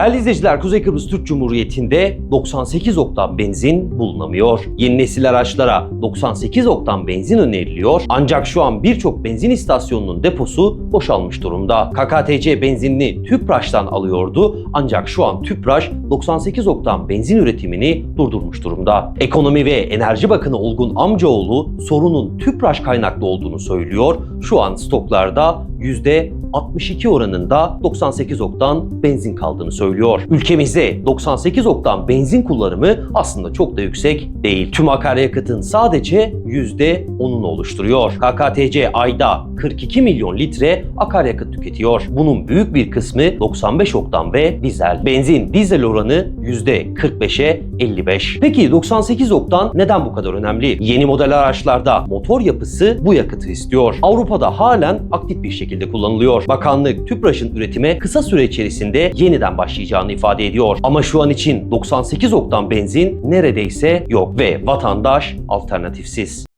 Değerli izleyiciler, Kuzey Kıbrıs Türk Cumhuriyeti'nde 98 oktan benzin bulunamıyor. Yeni nesil araçlara 98 oktan benzin öneriliyor. Ancak şu an birçok benzin istasyonunun deposu boşalmış durumda. KKTC benzinini Tüpraş'tan alıyordu. Ancak şu an Tüpraş 98 oktan benzin üretimini durdurmuş durumda. Ekonomi ve Enerji Bakanı Olgun Amcaoğlu sorunun Tüpraş kaynaklı olduğunu söylüyor. Şu an stoklarda %62 oranında 98 oktan benzin kaldığını söylüyor. Ülkemizde 98 oktan benzin kullanımı aslında çok da yüksek değil. Tüm akaryakıtın sadece %10'unu oluşturuyor. KKTC ayda 42 milyon litre akaryakıt tüketiyor. Bunun büyük bir kısmı 95 oktan ve dizel. Benzin dizel oranı %45'e 55. Peki 98 oktan neden bu kadar önemli? Yeni model araçlarda motor yapısı bu yakıtı istiyor. Avrupa'da halen aktif bir şekilde kullanılıyor. Bakanlık Tüpraş'ın üretime kısa süre içerisinde yeniden başlayacağını ifade ediyor. Ama şu an için 98 oktan benzin neredeyse yok ve vatandaş alternatifsiz.